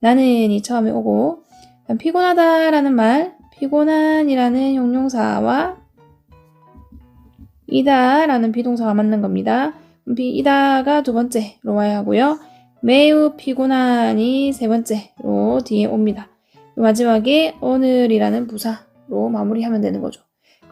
나는이 처음에 오고 피곤하다라는 말 피곤한이라는 형용사와 이다라는 비동사가 맞는 겁니다. 비- 이다가 두 번째로 와야 하고요. 매우 피곤한이 세 번째로 뒤에 옵니다. 마지막에 오늘이라는 부사로 마무리하면 되는 거죠.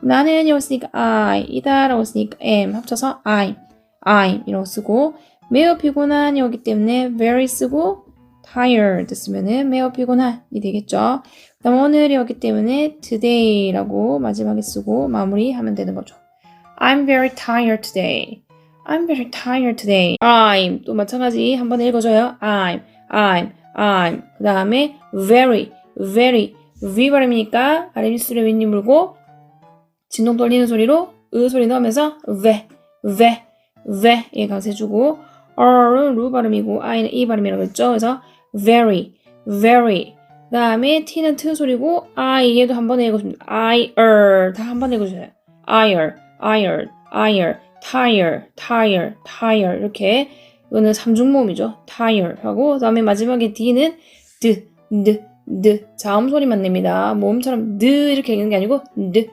나는이 왔으니까 I, 이다라고 쓰니까 am 합쳐서 I'm, I'm 이라고 쓰고 매우 피곤한이 오기 때문에 very 쓰고 tired 쓰면은 매우 피곤한이 되겠죠. 그다음 오늘이 오기 때문에 today라고 마지막에 쓰고 마무리하면 되는 거죠. I'm very tired today. I'm very tired today. I'm 또 마찬가지 한번 읽어줘요. I'm, I'm, I'm. 그 다음에 very, very. V 발음이니까 아래 밑술에 윗니 물고 진동 돌리는 소리로 으 소리 넣으면서 ve, ve, ve 예 강세주고 R은 루 발음이고 I는 이 발음이라고 했죠. 그래서 very, very. 그 다음에 T는 트 소리고 I 얘도 한번 읽어줍니다. I, er 다 한번 읽어주세요. ire, ire, ire, tire, tire, tire 이렇게 이거는 삼중모음이죠. tire 하고 그 다음에 마지막에 D는 d, d, d 자음 소리만 냅니다. 모음처럼 d 이렇게 읽는 게 아니고 d,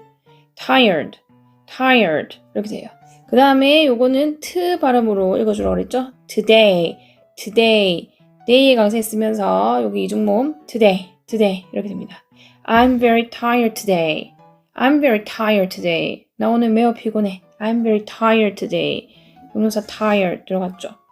tired, tired 이렇게 돼요. 그 다음에 요거는 트 발음으로 읽어주라고 그랬죠. today, today, day의 강세 쓰면서 여기 이중모음 today, today 이렇게 됩니다. I'm very tired today. I'm very tired today. 나 오늘 매우 피곤해. I'm very tired today. 동명사 tired 들어갔죠.